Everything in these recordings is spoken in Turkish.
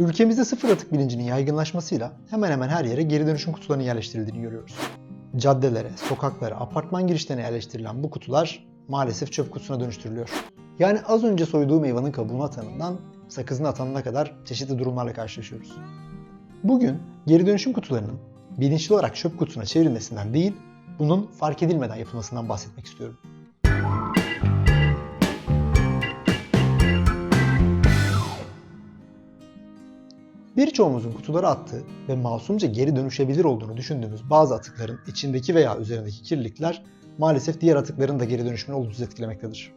Ülkemizde sıfır atık bilincinin yaygınlaşmasıyla hemen hemen her yere geri dönüşüm kutularının yerleştirildiğini görüyoruz. Caddelere, sokaklara, apartman girişlerine yerleştirilen bu kutular maalesef çöp kutusuna dönüştürülüyor. Yani az önce soyduğu meyvanın kabuğunu atanından sakızını atanına kadar çeşitli durumlarla karşılaşıyoruz. Bugün geri dönüşüm kutularının bilinçli olarak çöp kutusuna çevrilmesinden değil, bunun fark edilmeden yapılmasından bahsetmek istiyorum. Birçoğumuzun kutulara attığı ve masumca geri dönüşebilir olduğunu düşündüğümüz bazı atıkların içindeki veya üzerindeki kirlilikler maalesef diğer atıkların da geri dönüşümünü olumsuz etkilemektedir.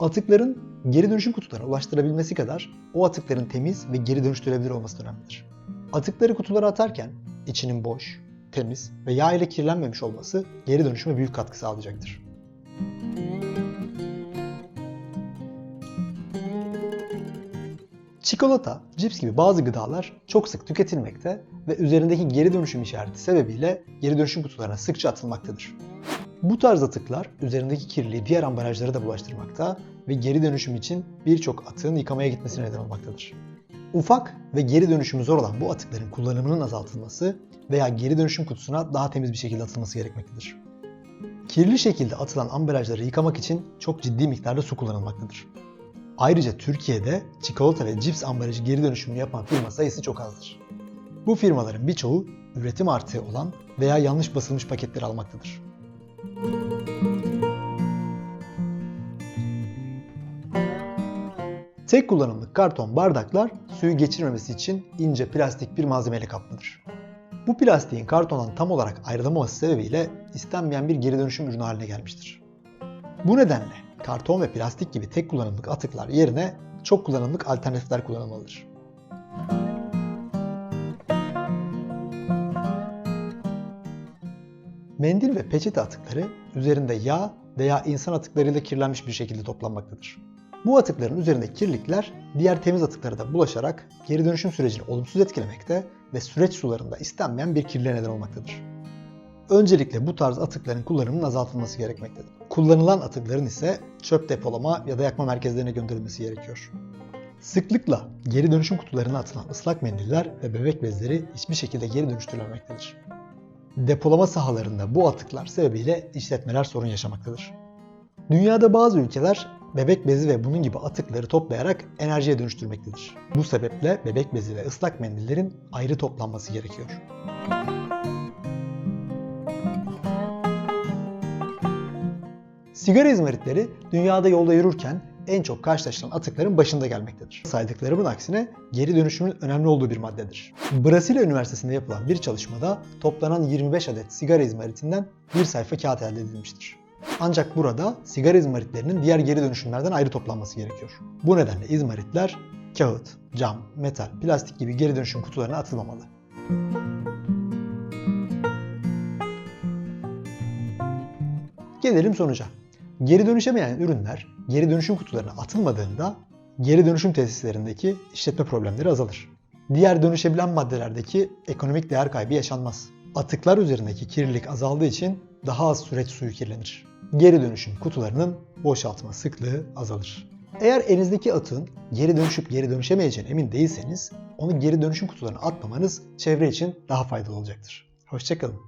Atıkların geri dönüşüm kutularına ulaştırabilmesi kadar o atıkların temiz ve geri dönüştürülebilir olması önemlidir. Atıkları kutulara atarken içinin boş, temiz ve yağ ile kirlenmemiş olması geri dönüşüme büyük katkı sağlayacaktır. Çikolata, cips gibi bazı gıdalar çok sık tüketilmekte ve üzerindeki geri dönüşüm işareti sebebiyle geri dönüşüm kutularına sıkça atılmaktadır. Bu tarz atıklar üzerindeki kirliliği diğer ambalajlara da bulaştırmakta ve geri dönüşüm için birçok atığın yıkamaya gitmesine neden olmaktadır. Ufak ve geri dönüşümü zor olan bu atıkların kullanımının azaltılması veya geri dönüşüm kutusuna daha temiz bir şekilde atılması gerekmektedir. Kirli şekilde atılan ambalajları yıkamak için çok ciddi miktarda su kullanılmaktadır. Ayrıca Türkiye'de çikolata ve cips ambalajı geri dönüşümünü yapan firma sayısı çok azdır. Bu firmaların birçoğu üretim artığı olan veya yanlış basılmış paketleri almaktadır. Tek kullanımlık karton bardaklar suyu geçirmemesi için ince plastik bir malzemeyle kaplıdır. Bu plastiğin kartondan tam olarak ayrılamaması sebebiyle istenmeyen bir geri dönüşüm ürünü haline gelmiştir. Bu nedenle karton ve plastik gibi tek kullanımlık atıklar yerine çok kullanımlık alternatifler kullanılmalıdır. Mendil ve peçete atıkları üzerinde yağ veya insan atıklarıyla kirlenmiş bir şekilde toplanmaktadır. Bu atıkların üzerindeki kirlilikler diğer temiz atıklara da bulaşarak geri dönüşüm sürecini olumsuz etkilemekte ve süreç sularında istenmeyen bir kirliliğe neden olmaktadır. Öncelikle bu tarz atıkların kullanımının azaltılması gerekmektedir. Kullanılan atıkların ise çöp depolama ya da yakma merkezlerine gönderilmesi gerekiyor. Sıklıkla geri dönüşüm kutularına atılan ıslak mendiller ve bebek bezleri hiçbir şekilde geri dönüştürülmemektedir. Depolama sahalarında bu atıklar sebebiyle işletmeler sorun yaşamaktadır. Dünyada bazı ülkeler bebek bezi ve bunun gibi atıkları toplayarak enerjiye dönüştürmektedir. Bu sebeple bebek bezi ve ıslak mendillerin ayrı toplanması gerekiyor. Sigara izmaritleri dünyada yolda yürürken en çok karşılaşılan atıkların başında gelmektedir. Saydıklarımın aksine geri dönüşümün önemli olduğu bir maddedir. Brasilia Üniversitesi'nde yapılan bir çalışmada toplanan 25 adet sigara izmaritinden bir sayfa kağıt elde edilmiştir. Ancak burada sigara izmaritlerinin diğer geri dönüşümlerden ayrı toplanması gerekiyor. Bu nedenle izmaritler kağıt, cam, metal, plastik gibi geri dönüşüm kutularına atılmamalı. Gelelim sonuca. Geri dönüşemeyen ürünler geri dönüşüm kutularına atılmadığında geri dönüşüm tesislerindeki işletme problemleri azalır. Diğer dönüşebilen maddelerdeki ekonomik değer kaybı yaşanmaz. Atıklar üzerindeki kirlilik azaldığı için daha az süreç suyu kirlenir. Geri dönüşüm kutularının boşaltma sıklığı azalır. Eğer elinizdeki atığın geri dönüşüp geri dönüşemeyeceğine emin değilseniz onu geri dönüşüm kutularına atmamanız çevre için daha faydalı olacaktır. Hoşçakalın.